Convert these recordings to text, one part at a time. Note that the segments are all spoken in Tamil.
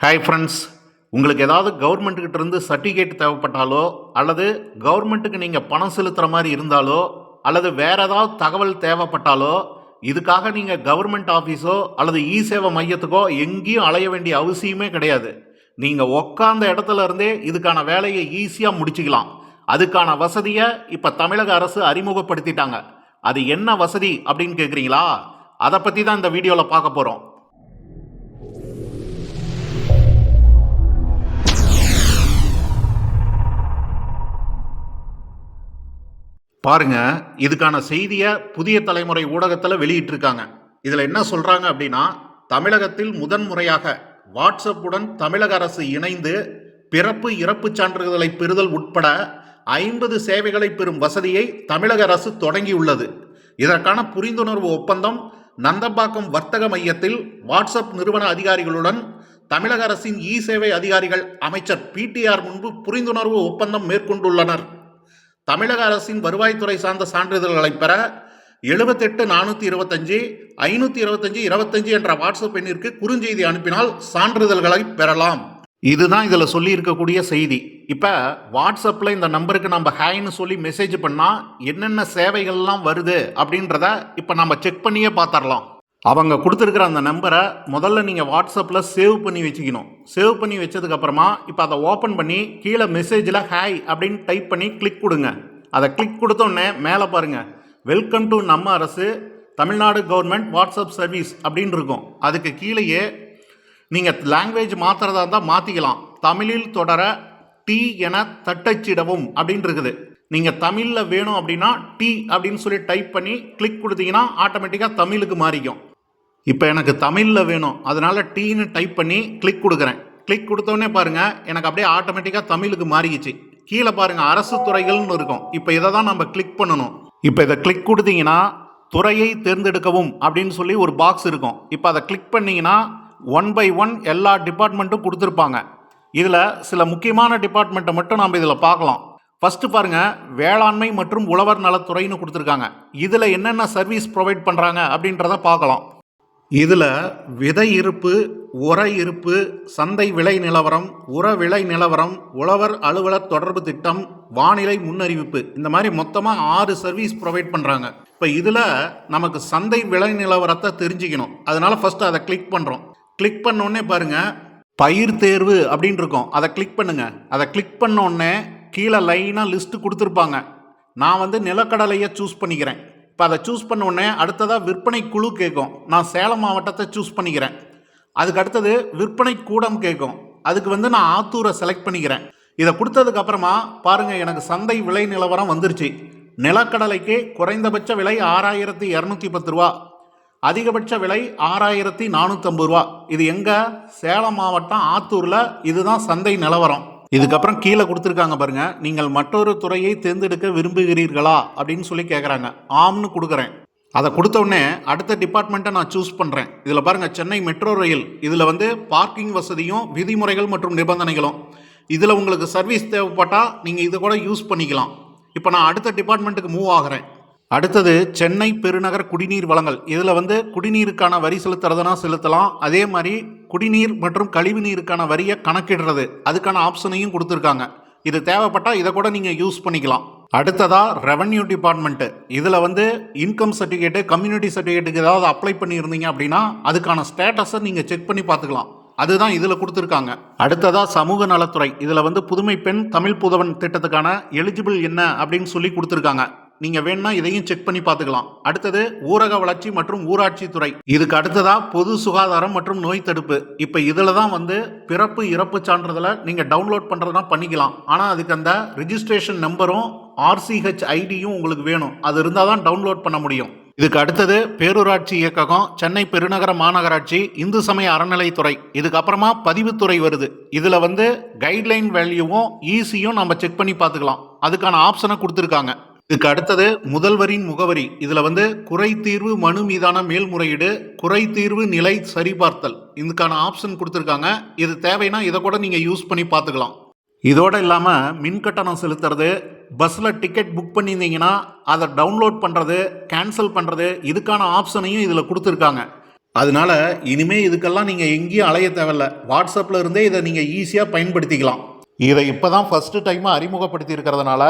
ஹாய் ஃப்ரெண்ட்ஸ் உங்களுக்கு ஏதாவது கவர்மெண்ட்டுக்கிட்ட இருந்து சர்டிஃபிகேட் தேவைப்பட்டாலோ அல்லது கவர்மெண்ட்டுக்கு நீங்கள் பணம் செலுத்துகிற மாதிரி இருந்தாலோ அல்லது வேறு ஏதாவது தகவல் தேவைப்பட்டாலோ இதுக்காக நீங்கள் கவர்மெண்ட் ஆஃபீஸோ அல்லது இ சேவை மையத்துக்கோ எங்கேயும் அலைய வேண்டிய அவசியமே கிடையாது. நீங்கள் உக்காந்த இடத்துல இருந்தே இதுக்கான வேலையை ஈஸியாக முடிச்சுக்கலாம். அதுக்கான வசதியை இப்போ தமிழக அரசு அறிமுகப்படுத்திட்டாங்க. அது என்ன வசதி அப்படின்னு கேட்குறீங்களா அதை பற்றி தான் இந்த வீடியோவில் பார்க்க போகிறோம் பாருங்க இதுக்கான செய்தியை புதிய தலைமுறை ஊடகத்தில் வெளியிட்டிருக்காங்க. இதில் என்ன சொல்றாங்க அப்படின்னா தமிழகத்தில் முதன்முறையாக வாட்ஸ்அப்புடன் தமிழக அரசு இணைந்து பிறப்பு இறப்பு சான்றிதழை பெறுதல் உட்பட ஐம்பது சேவைகளை பெறும் வசதியை தமிழக அரசு தொடங்கியுள்ளது. இதற்கான புரிந்துணர்வு ஒப்பந்தம் நந்தம்பாக்கம் வர்த்தக மையத்தில் வாட்ஸ்அப் நிறுவன அதிகாரிகளுடன் தமிழக அரசின் இ சேவை அதிகாரிகள் அமைச்சர் பிடிஆர் முன்பு புரிந்துணர்வு ஒப்பந்தம் மேற்கொண்டுள்ளனர். தமிழக அரசின் வருவாய்த்துறை சார்ந்த சான்றிதழ்களை பெற எழுபத்தெட்டு நானூற்றி இருபத்தஞ்சி ஐநூற்றி இருபத்தஞ்சி இருபத்தஞ்சி என்ற வாட்ஸ்அப் எண்ணிற்கு குறுஞ்செய்தி அனுப்பினால் சான்றிதழ்களை பெறலாம். இதுதான் இதில் சொல்லி இருக்கக்கூடிய செய்தி. இப்போ வாட்ஸ்அப்பில் இந்த நம்பருக்கு நம்ம ஹேன்னு சொல்லி மெசேஜ் பண்ணால் என்னென்ன சேவைகள்லாம் வருது அப்படின்றத இப்போ நம்ம செக் பண்ணியே பார்த்துடலாம் அவங்க கொடுத்துருக்குற அந்த நம்பரை முதல்ல நீங்கள் வாட்ஸ்அப்பில் சேவ் பண்ணி வச்சுக்கணும். சேவ் பண்ணி வச்சதுக்கப்புறமா இப்போ அதை ஓப்பன் பண்ணி கீழே மெசேஜில் ஹாய் அப்படின்னு டைப் பண்ணி கிளிக் கொடுங்க. அதை கிளிக் கொடுத்தோடனே மேலே பாருங்கள் வெல்கம் டு நம்ம அரசு தமிழ்நாடு கவர்மெண்ட் வாட்ஸ்அப் சர்வீஸ் அப்படின்னு இருக்கும். அதுக்கு கீழேயே நீங்கள் லாங்குவேஜ் மாற்றுறதா இருந்தால் மாற்றிக்கலாம் தமிழில் தொடர டி என தட்டச்சிடவும் அப்படின்னு இருக்குது. நீங்கள் தமிழில் வேணும் அப்படின்னா டி அப்படின்னு சொல்லி டைப் பண்ணி கிளிக் கொடுத்தீங்கன்னா ஆட்டோமேட்டிக்காக தமிழுக்கு மாறிக்கும். இப்போ எனக்கு தமிழில் வேணும். அதனால் டீன்னு டைப் பண்ணி கிளிக் கொடுக்குறேன். கிளிக் கொடுத்தோடனே பாருங்கள் எனக்கு அப்படியே ஆட்டோமேட்டிக்காக தமிழுக்கு மாறிக்கிச்சு. கீழே பாருங்கள் அரசு துறைகள்னு இருக்கும். இப்போ இதை தான் நம்ம கிளிக் பண்ணணும். இப்போ இதை கிளிக் கொடுத்தீங்கன்னா துறையை தேர்ந்தெடுக்கவும் அப்படின்னு சொல்லி ஒரு பாக்ஸ் இருக்கும். இப்போ அதை கிளிக் பண்ணிங்கன்னா ஒன் பை ஒன் எல்லா டிபார்ட்மெண்ட்டும் கொடுத்துருப்பாங்க. இதில் சில முக்கியமான டிபார்ட்மெண்ட்டை மட்டும் நம்ம இதில் பார்க்கலாம். ஃபஸ்ட்டு பாருங்கள் வேளாண்மை மற்றும் உழவர் நலத்துறைன்னு கொடுத்துருக்காங்க. இதில் என்னென்ன சர்வீஸ் ப்ரொவைட் பண்ணுறாங்க அப்படின்றத பார்க்கலாம். இதில் விதை இருப்பு உர இருப்பு சந்தை விலை நிலவரம் உர விலை நிலவரம் உழவர் அலுவலர் தொடர்பு திட்டம் வானிலை முன்னறிவிப்பு. இந்த மாதிரி மொத்தமாக ஆறு சர்வீஸ் ப்ரொவைட் பண்ணுறாங்க இப்போ இதில் நமக்கு சந்தை விலை நிலவரத்தை தெரிஞ்சுக்கணும். அதனால ஃபஸ்ட்டு அதை கிளிக் பண்ணுறோம் கிளிக் பண்ணோடனே பாருங்கள் பயிர் தேர்வு அப்படின்னு இருக்கும். அதை கிளிக் பண்ணுங்கள் அதை கிளிக் பண்ணோடனே கீழே லைனாக லிஸ்ட்டு கொடுத்துருப்பாங்க. நான் வந்து நிலக்கடலையை சூஸ் பண்ணிக்கிறேன். இப்போ அதை சூஸ் பண்ண உடனே அடுத்ததாக விற்பனை குழு கேட்கும் நான் சேலம் மாவட்டத்தை சூஸ் பண்ணிக்கிறேன். அதுக்கு அடுத்தது விற்பனை கூடம் கேட்கும் அதுக்கு வந்து நான் ஆத்தூரை செலக்ட் பண்ணிக்கிறேன். இதை கொடுத்ததுக்கு அப்புறமா எனக்கு சந்தை விலை நிலவரம் வந்துருச்சு. நிலக்கடலைக்கு குறைந்தபட்ச விலை ஆறாயிரத்தி இரநூத்தி பத்து ரூபா. அதிகபட்ச விலை ஆறாயிரத்தி நானூற்றம்பது ரூபா. இது எங்கே? சேலம் மாவட்டம் ஆத்தூரில். இதுதான் சந்தை நிலவரம். இதுக்கப்புறம் கீழே கொடுத்துருக்காங்க பாருங்க. நீங்கள் மற்றொரு துறையை தேர்ந்தெடுக்க விரும்புகிறீர்களா? அப்படின்னு சொல்லி கேட்குறாங்க ஆம்னு கொடுக்குறேன். அதை கொடுத்த உடனே அடுத்த டிபார்ட்மெண்ட்டை நான் சூஸ் பண்ணுறேன் இதில் பாருங்கள் சென்னை மெட்ரோ ரயில் இதில் வந்து பார்க்கிங் வசதியும் விதிமுறைகள் மற்றும் நிபந்தனைகளும். இதில் உங்களுக்கு சர்வீஸ் தேவைப்பட்டால் நீங்கள் இதை கூட யூஸ் பண்ணிக்கலாம். இப்போ நான் அடுத்த டிபார்ட்மெண்ட்டுக்கு மூவ் ஆகிறேன். அடுத்தது சென்னை பெருநகர் குடிநீர் வழங்கல். இதில் வந்து குடிநீருக்கான வரி செலுத்துறதுனா செலுத்தலாம். அதே மாதிரி குடிநீர் மற்றும் கழிவு நீருக்கான வரியை கணக்கிடுறது. அதுக்கான ஆப்ஷனையும் கொடுத்துருக்காங்க. இது தேவைப்பட்டால் இதை கூட நீங்கள் யூஸ் பண்ணிக்கலாம். அடுத்ததா ரெவன்யூ டிபார்ட்மெண்ட்டு. இதில் வந்து இன்கம் சர்டிஃபிகேட்டு கம்யூனிட்டி சர்டிஃபிகேட்டுக்கு ஏதாவது அப்ளை பண்ணியிருந்தீங்க அப்படின்னா அதுக்கான ஸ்டேட்டஸை நீங்கள் செக் பண்ணி பார்த்துக்கலாம். அதுதான் இதில் கொடுத்துருக்காங்க. அடுத்ததா சமூக நலத்துறை. இதில் வந்து புதுமை பெண் தமிழ் புதவன் திட்டத்துக்கான எலிஜிபிள் என்ன அப்படின்னு சொல்லி கொடுத்துருக்காங்க. நீங்கள் வேணும்னா இதையும் செக் பண்ணி பார்த்துக்கலாம். அடுத்தது ஊரக வளர்ச்சி மற்றும் ஊராட்சி துறை. இதுக்கு அடுத்ததா பொது சுகாதாரம் மற்றும் நோய் தடுப்பு. இப்போ இதில் தான் வந்து பிறப்பு இறப்பு சான்றிதழை நீங்கள் டவுன்லோட் பண்ணுறதுனா பண்ணிக்கலாம். ஆனால் அதுக்கு அந்த ரிஜிஸ்ட்ரேஷன் நம்பரும் ஆர்சிஹெச் ஐடியும் உங்களுக்கு வேணும். அது இருந்தால் தான் டவுன்லோட் பண்ண முடியும். இதுக்கு அடுத்தது பேரூராட்சி இயக்ககம் சென்னை பெருநகர மாநகராட்சி இந்து சமய அறநிலைத்துறை இதுக்கப்புறமா பதிவுத்துறை வருது. இதில் வந்து கைட்லைன் வேல்யூவும் ஈஸியும் நம்ம செக் பண்ணி பார்த்துக்கலாம். அதுக்கான ஆப்ஷனை கொடுத்துருக்காங்க. இதுக்கு அடுத்தது முதல்வரின் முகவரி. இதில் வந்து குறை தீர்வு மனு மீதான மேல்முறையீடு குறை தீர்வு நிலை சரிபார்த்தல். இதுக்கான ஆப்ஷன் கொடுத்துருக்காங்க. இது தேவைன்னா இதை கூட நீங்கள் யூஸ் பண்ணி பார்த்துக்கலாம். இதோட இல்லாமல் மின் கட்டணம் செலுத்துறது பஸ்ஸில் டிக்கெட் புக் பண்ணியிருந்தீங்கன்னா அதை டவுன்லோட் பண்ணுறது கேன்சல் பண்ணுறது இதுக்கான ஆப்ஷனையும் இதில் கொடுத்துருக்காங்க. அதனால இனிமேல் இதுக்கெல்லாம் நீங்கள் எங்கேயும் அலைய தேவையில்ல. வாட்ஸ்அப்பில் இருந்தே இதை நீங்கள் ஈஸியாக பயன்படுத்திக்கலாம். இதை இப்போ தான் ஃபஸ்ட்டு டைமாக அறிமுகப்படுத்தி இருக்கிறதுனால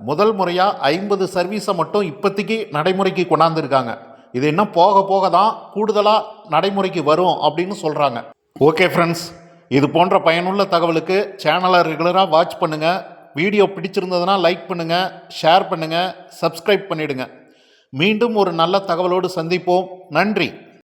முதல் முறையாக ஐம்பது சர்வீஸை மட்டும் இப்போதைக்கு நடைமுறைக்கு கொண்டாந்துருக்காங்க. இது இன்னும் போக போக தான் கூடுதலாக நடைமுறைக்கு வரும் அப்படின்னு சொல்கிறாங்க ஓகே ஃப்ரெண்ட்ஸ் இது போன்ற பயனுள்ள தகவலுக்கு சேனலை ரெகுலராக வாட்ச் பண்ணுங்கள் வீடியோ பிடிச்சிருந்ததுன்னா லைக் பண்ணுங்கள் ஷேர் பண்ணுங்கள் சப்ஸ்கிரைப் பண்ணிவிடுங்க மீண்டும் ஒரு நல்ல தகவலோடு சந்திப்போம். நன்றி.